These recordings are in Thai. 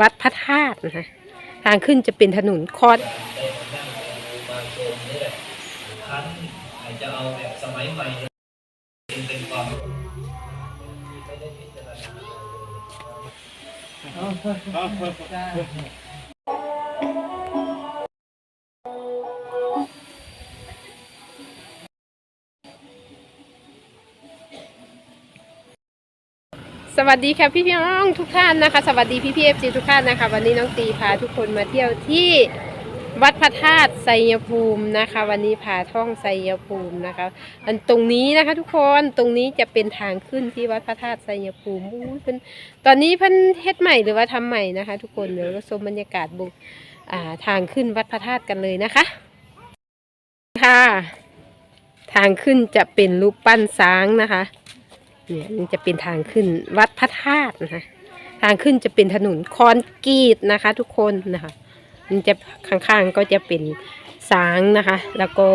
วัดพระธาตุนะคะทางขึ้นจะเป็นถนนคอดจะเอาแบบสมัยใหม่เป็นความไม่ สวัสดีค่ะพี่พี่น้องทุกท่านนะคะ สวัสดีพี่พี่เอฟซีทุกท่านนะคะ วันนี้น้องตีพาทุกคนมาเที่ยวที่วัดพระธาตุไซยภูมินะคะ วันนี้พาท่องไซยภูมินะคะอันตรงนี้นะคะ ทุกคนตรงนี้จะเป็นทางขึ้นที่วัดพระธาตุไซยภูมิอู้เพิ่นตอนนี้เพิ่นเฮ็ดใหม่หรือว่าทำใหม่นะคะ ทุกคนเดี๋ยวเราชมบรรยากาศบุอ่าทางขึ้นวัดพระธาตุกันเลยนะคะค่ะ ทางขึ้นจะเป็นรูปปั้นช้างนะคะ เนี่ยนี่จะเป็นทางขึ้นวัดพระธาตุนะคะ ทางขึ้นจะเป็นถนนคอนกรีตนะคะ ทุกคนนะคะ มันจะข้างๆก็จะเป็นสางนะคะ แล้วก็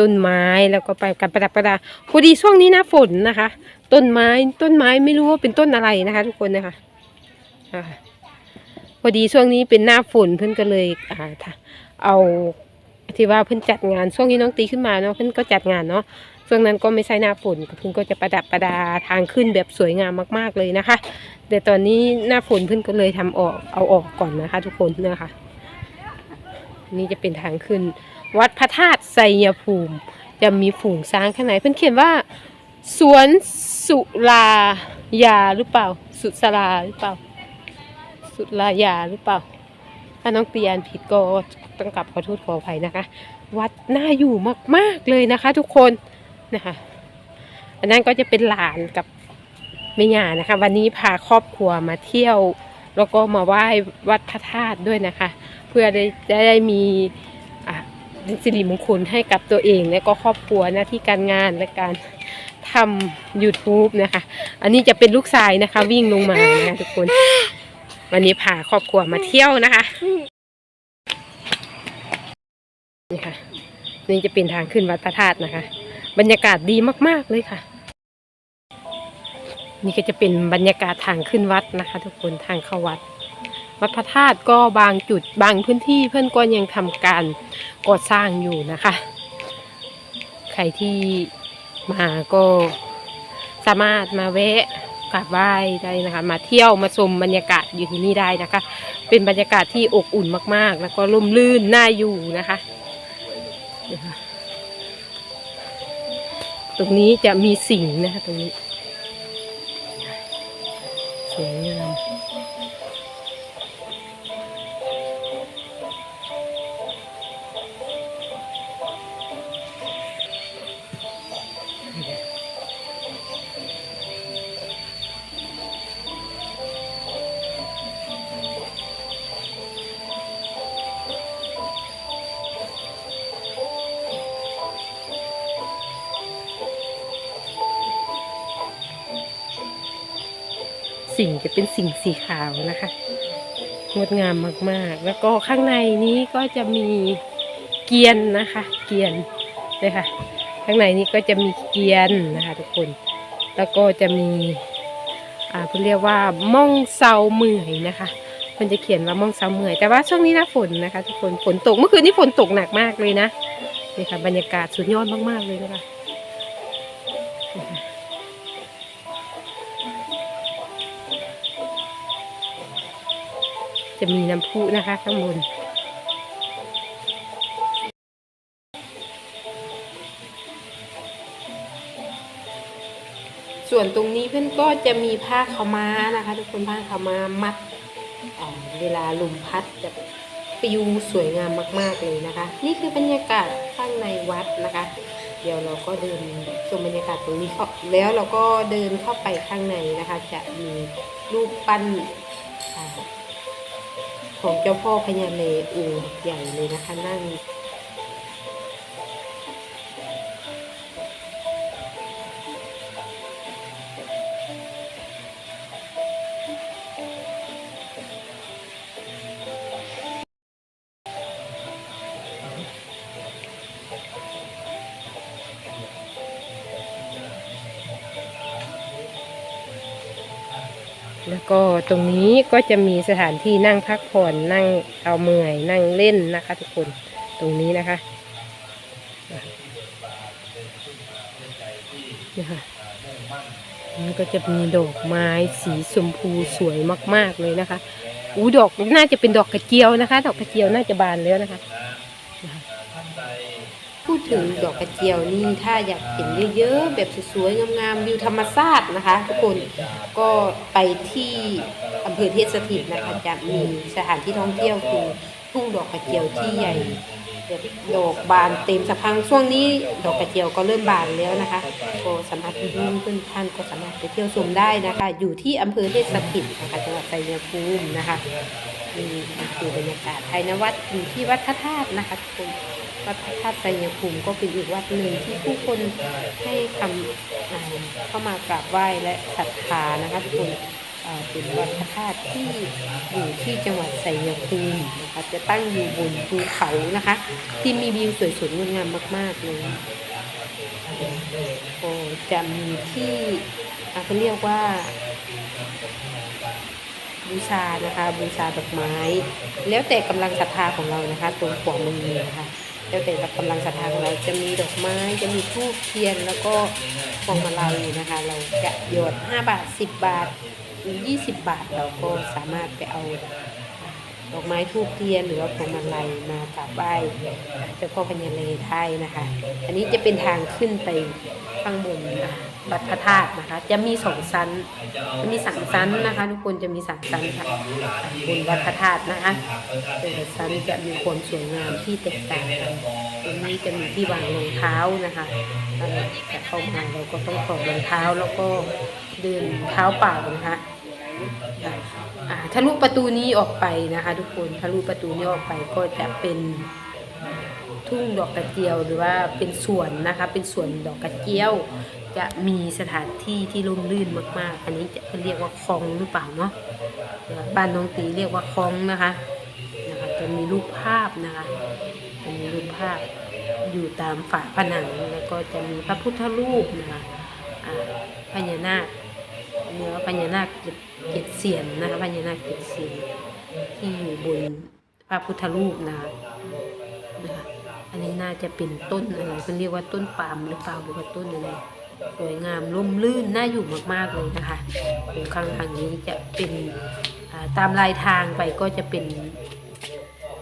ต้นไม้แล้วก็ไปกันประดับประดาพอดีช่วงนี้น้าฝนนะคะ ต้นไม้ต้นไม้ไม่รู้ว่าเป็นต้นอะไรนะคะ ทุกคนนะคะพอดีช่วงนี้เป็นหน้าฝนเพื่อนก็เลยอ่าเอาที่ว่าเพื่อนจัดงานช่วงนี้น้องตีขึ้นมาเนาะเพื่อนก็จัดงานเนาะ ช่วงนั้นก็ไม่ใช่หน้าฝนเพิ่นก็จะประดับประดาทางขึ้นแบบสวยงามมาก ๆเลยนะคะ แต่ตอนนี้หน้าฝนเพิ่นก็เลยทำออกเอาออกก่อนนะคะ ทุกคนนะคะนี่จะเป็นทางขึ้น วัดพระธาตุไซยภูมิ จะมีฝูงช้างข้างในเพิ่นเขียนว่า สวนสุรายาหรือเปล่า สุสราหรือเปล่า สุรายาหรือเปล่า ถ้าน้องเตียนผิดก็ต้องกลับขอโทษขออภัยนะคะ วัดน่าอยู่มากๆเลยนะคะ ทุกคน นะคะ อันนั้นก็จะเป็นหลานกับแม่ย่านะคะ วันนี้พาครอบครัวมาเที่ยว แล้วก็มาไหว้วัดพระธาตุด้วยนะคะ เพื่อได้จะได้มีอะสิริมงคลให้กับตัวเองและก็ครอบครัวหน้าที่การงานและการทำ YouTube นะคะ อันนี้จะเป็นลูกชายนะคะ วิ่งลงมานะะทุกคน วันนี้พาครอบครัวมาเที่ยวนะคะนี่ค่ะนี่จะเป็นทางขึ้นวัดพระธาตุนะคะ บรรยากาศดีมาก ๆ เลยค่ะ นี่ก็จะเป็นบรรยากาศทางขึ้นวัดนะคะ ทุกคนทางเข้าวัด วัดพระธาตุก็บางจุดบางพื้นที่เพื่อนก็ยังทำการก่อสร้างอยู่นะคะ ใครที่มาก็สามารถมาแวะกราบไหว้ได้นะคะ มาเที่ยวมาชมบรรยากาศอยู่ที่นี่ได้นะคะ เป็นบรรยากาศที่อบอุ่นมากๆ แล้วก็ร่มรื่นน่าอยู่นะคะนะคะ ตรงนี้จะมีสิงห์นะคะตรงนี้สวยงาม สิ่งจะเป็นสิ่งสีขาวนะคะงดงามมากๆ แล้วก็ข้างในนี้ก็จะมีเกียนนะคะ เกียนเลยค่ะ ข้างในนี้ก็จะมีเกียนนะคะ ทุกคน แล้วก็จะมีอ่าเพิ่นเรียกว่าม่องเซาเหมื่อยนะคะเพิ่นจะเขียนว่าม่องเซาเหมื่อย แต่ว่าช่วงนี้หน้าฝนนะคะ ทุกคนฝนตกเมื่อคืนนี้ฝนตกหนักมากเลยนะนี่ค่ะบรรยากาศสุดยอดมากๆเลยนะคะ จะมีน้ำพุนะคะข้างบนส่วนตรงนี้เพื่อนก็จะมีผ้าขาวม้านะคะ ทุกคนผ้าขาวม้ามัดเวลาลมพัดจะปิวสวยงามมาก ๆเลยนะคะ นี่คือบรรยากาศข้างในวัดนะคะ เดี๋ยวเราก็เดินชมบรรยากาศตรงนี้เข้าแล้วเราก็เดินเข้าไปข้างในนะคะ จะมีรูปปั้น ของเจ้าพ่อพญาเลองค์ใหญ่เลยนะคะนั่ง แล้วก็ตรงนี้ก็จะมีสถานที่นั่งพักผ่อนนั่งเอาเมื่อยนั่งเล่นนะคะ ทุกคนตรงนี้นะคะนะคะนี่ก็จะมีดอกไม้สีชมพูสวยมาก ๆเลยนะคะอู้ดอกน่าจะเป็นดอกกระเจียวนะคะ ดอกกระเจียวน่าจะบานแล้วนะคะ พูดถึงดอกกระเจียวนี่ถ้าอยากเห็นเยอะๆ แบบสวยๆงามๆวิวธรรมชาตินะคะ ทุกคนก็ไปที่อำเภอเทพสถิตนะคะจะมีสถานที่ท่องเที่ยวคือทุ่งดอกกระเจียวที่ใหญ่แบบดอกบานเต็มสะพังช่วงนี้ดอกกระเจียวก็เริ่มบานแล้วนะคะก็สามารถเพื่อนท่านก็สามารถไปเที่ยวชมได้นะคะ อยู่ที่อำเภอเทพสถิตนะคะจังหวัดชัยภูมินะคะนี่คือบรรยากาศภายในวัดอยู่ที่วัดพระธาตุนะคะทุกคน วัดพระธาตุไสยภูมิก็เป็นอีกวัดหนึ่งที่ผู้คนให้คำเข้ามากราบไหว้และศรัทธานะคะทุกคนเป็นวัดพระธาตุที่อยู่ที่จังหวัดไสยภูมินะคะจะตั้งอยู่บนภูเขานะคะ ที่มีวิวสวยๆงดงามมาก ๆ เลยก็จะมีที่เขาเรียกว่าบูชานะคะบูชาดอกไม้ แล้วแต่กำลังศรัทธาของเรานะคะตรงขวามือนะคะ แล้วแต่กำลังศรัทธาของเราจะมีดอกไม้จะมีทูบเทียนแล้วก็พวงมาลัยนะคะ เราจะหยอด5บาท 10 บาทหรือ20 บาท เราก็สามารถไปเอาดอกไม้ทูบเทียนหรือว่าพวงมาลัยมากราบไหว้เจ้าพ่อพญาเลไทยนะคะ อันนี้จะเป็นทางขึ้นไปข้างบนนะคะ วัดพระธาตุนะคะ จะมีสองชั้นจะมีสามชั้นนะคะ ทุกคนจะมีสามชั้นค่ะบนวัดพระธาตุนะคะแต่ละชั้นจะมีความสวยงามที่แตกต่างกันตรงนี้จะมีที่วางรองเท้านะคะถ้าเข้ามาเราก็ต้องถอดรองเท้าแล้วก็เดินเท้าเปล่านะคะอ่าทะลุประตูนี้ออกไปนะคะ ทุกคนทะลุประตูนี้ออกไปก็จะเป็นทุ่งดอกกระเจียวหรือว่าเป็นสวนนะคะ เป็นสวนดอกกระเจียว จะมีสถานที่ที่ร่มรื่นมากๆ อันนี้จะเรียกว่าคลองหรือเปล่าเนาะบ้านน้องตีเรียกว่าคลองนะคะนะคะจะมีรูปภาพนะคะจะมีรูปภาพอยู่ตามฝาผนังแล้วก็จะมีพระพุทธรูปนะคะพญานาคเนื้อพญานาคเจ็ดเจ็ดเสียนนะคะพญานาคเจ็ดเสียนที่อยู่บนพระพุทธรูปนะคะนะคะอันนี้น่าจะเป็นต้นอะไรเขาเรียกว่าต้นปาล์มหรือเปล่าหรือว่าต้นอะไร สวยงามร่มรื่นน่าอยู่มากๆเลยนะคะข้างทางนี้จะเป็นตามลายทางไปก็จะเป็น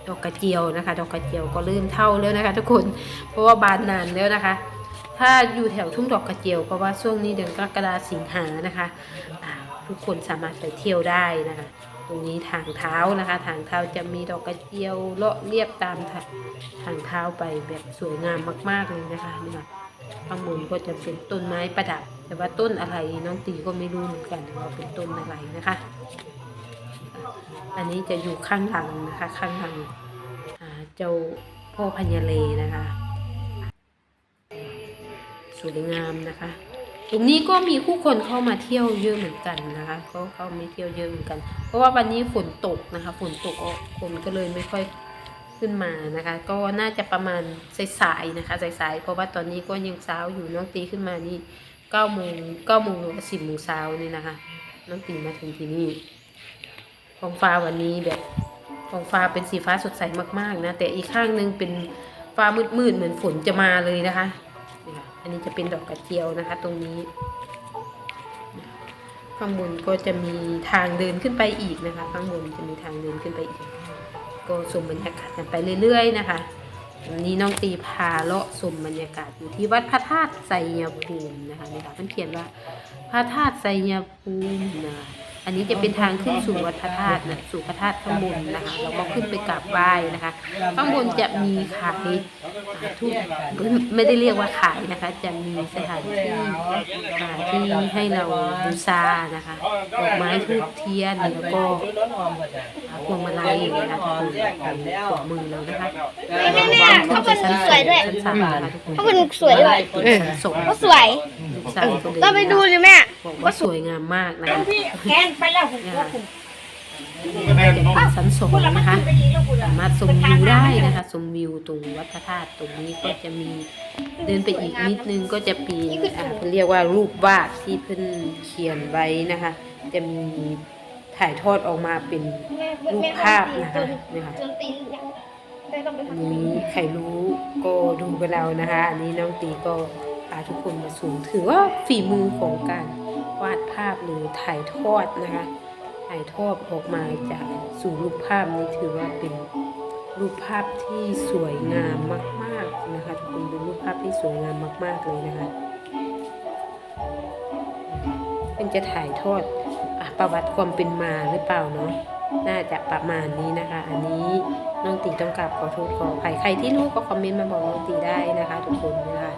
ดอกกระเจียวนะคะ ดอกกระเจียวก็เริ่มเท่าแล้วนะคะ ทุกคนเพราะว่าบานนานแล้วนะคะ ถ้าอยู่แถวทุ่งดอกกระเจียวเพราะว่าช่วงนี้เดือนกรกฎาสิงหานะคะทุกคนสามารถไปเที่ยวได้นะคะตรงนี้ทางเท้านะคะ ทางเท้าจะมีดอกกระเจียวเลาะเรียบตามทางทางเท้าไปแบบสวยงามมาก ๆเลยนะคะนี่ค่ะ ข้างบนก็จะเป็นต้นไม้ประดับ แต่ว่าต้นอะไรน้องตีก็ไม่รู้เหมือนกันว่าเป็นต้นอะไรนะคะ อันนี้จะอยู่ข้างหลังนะคะ ข้างหลังอ่าเจ้าพ่อพญาเลนะคะสวยงามนะคะ ตรงนี้ก็มีผู้คนเข้ามาเที่ยวเยอะเหมือนกันนะคะก็เข้ามาเที่ยวเยอะเหมือนกัน เพราะว่าวันนี้ฝนตกนะคะ ฝนตกคนก็เลยไม่ค่อย ขึ้นมานะคะ ก็น่าจะประมาณสายๆนะคะสายๆเพราะว่าตอนนี้ก็ยังเช้าอยู่น้องตีขึ้นมานี่เก้าโมงเก้าโมงหรือสิบโมงเช้านี่นะคะ น้องตีมาถึงที่นี่ท้องฟ้าวันนี้แบบท้องฟ้าเป็นสีฟ้าสดใสมากๆนะแต่อีกข้างหนึงเป็นฟ้ามืดๆเหมือนฝนจะมาเลยนะคะนี่ค่ะอันนี้จะเป็นดอกกระเจียวนะคะ ตรงนี้ ข้างบนก็จะมีทางเดินขึ้นไปอีกนะคะ ข้างบนจะมีทางเดินขึ้นไปอีก ก็ชมบรรยากาศกันไปเรื่อยๆนะคะวันนี้น้องตีพาเลาะชมบรรยากาศอยู่ที่วัดพระธาตุไซยภูมินะคะนี่ค่ะมันเขียนว่าพระธาตุไซยภูมินะคะ อันนี้จะเป็นทางขึ้นสู่วัดพระธาตุนะสู่พระธาตุข้างบนนะคะเราก็ขึ้นไปกราบไหว้นะคะ ข้างบนจะมีขายอ่าทุกไม่ได้เรียกว่าขายนะคะ จะมีสถานที่อ่าที่ให้เราบูชานะคะดอกไม้ทูบเทียนแล้วก็พวงมาลัยนะคะทุกคนขวามือเลยนะคะแม่แม่เขาเป็นสวยด้วยชั้นสามนะคะทุกคนเขาเป็นสวยด้วยเป็นชั้นสองเขาสวยสามคนเราไปดูเลยแม่บอกว่าสวยงามมากนะคะแกนไปแล้วผมนะคะเป็นชั้นสองนะคะสามารถชมวิวได้นะคะชมวิวตรงวัดพระธาตุตรงนี้ก็จะมีเดินไปอีกนิดนึงก็จะปีอ่าเพิ่นเรียกว่ารูปวาดที่เพิ่นเขียนไว้นะคะ จะมีถ่ายทอดออกมาเป็นรูปภาพนะคะนี่ค่ะจนตีนยังได้ต้องไปอันทำนี้ใครรู้ก็ดูไปแล้วนะคะอันนี้น้องตีก็พาทุกคนมาสูง ถือว่าฝีมือของการวาดภาพหรือถ่ายทอดนะคะถ่ายทอดออกมาจากสู่รูปภาพนี้ถือว่าเป็นรูปภาพที่สวยงามมาก ๆนะคะทุกคนเป็นรูปภาพที่สวยงามมาก ๆเลยนะคะเป็นจะถ่ายทอดอประวัติความเป็นมาหรือเปล่าเนาะน่าจะประมาณนี้นะคะ อันนี้น้องตีต้องกราบขอโทษขออภัยใครที่รู้ก็คอมเมนต์มาบอกน้องตีได้นะคะ ทุกคนนะคะ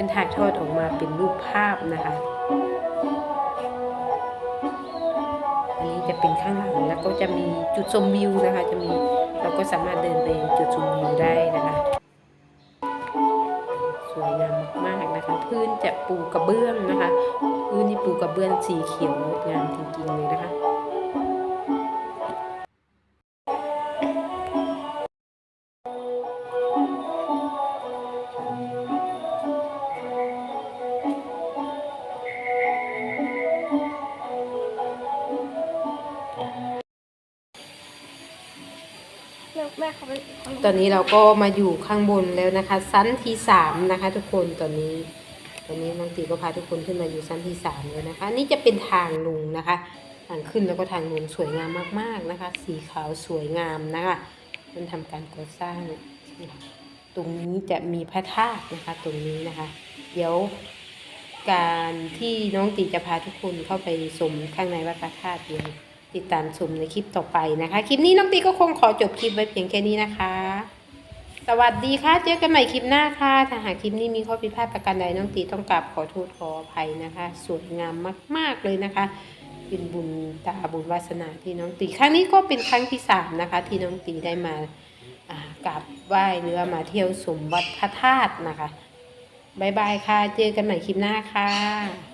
เป็นถ่ายทอดออกมาเป็นรูปภาพนะคะ อันนี้จะเป็นข้างหลังแล้วก็จะมีจุดชมวิวนะคะ จะมีเราก็สามารถเดินไปจุดชมวิวได้นะคะ สวยงามมากๆนะคะ พื้นจะปูกระเบื้องนะคะพื้นนี่ปูกระเบื้องสีเขียวงดงามจริงๆเลยนะคะ ตอนนี้เราก็มาอยู่ข้างบนแล้วนะคะ ชั้นที่สามนะคะ ทุกคนตอนนี้ตอนนี้น้องตีก็พาทุกคนขึ้นมาอยู่ชั้นที่สามแล้วนะคะ นี่จะเป็นทางลงนะคะทางขึ้นแล้วก็ทางลงสวยงามมากๆนะคะ สีขาวสวยงามนะคะมันทำการก่อสร้าง ตรงนี้จะมีพระธาตุนะคะ ตรงนี้นะคะ เดี๋ยวการที่น้องตีจะพาทุกคนเข้าไปชมข้างในวัดพระธาตุเดี๋ยว ติดตามชมในคลิปต่อไปนะคะ คลิปนี้น้องตีก็คงขอจบคลิปไว้เพียงแค่นี้นะคะ สวัสดีค่ะ เจอกันใหม่คลิปหน้าค่ะ ถ้าหากคลิปนี้มีข้อผิดพลาดประการใดน้องตีต้องกราบขอโทษขออภัยนะคะ สวยงามมาก ๆเลยนะคะเป็นบุญตาบุญวาสนาที่น้องตีครั้งนี้ก็เป็นครั้งที่สามนะคะ ที่น้องตีได้มากราบไหว้หรือมาเที่ยวสมวัดพระธาตุนะคะบายบายค่ะ เจอกันใหม่คลิปหน้าค่ะ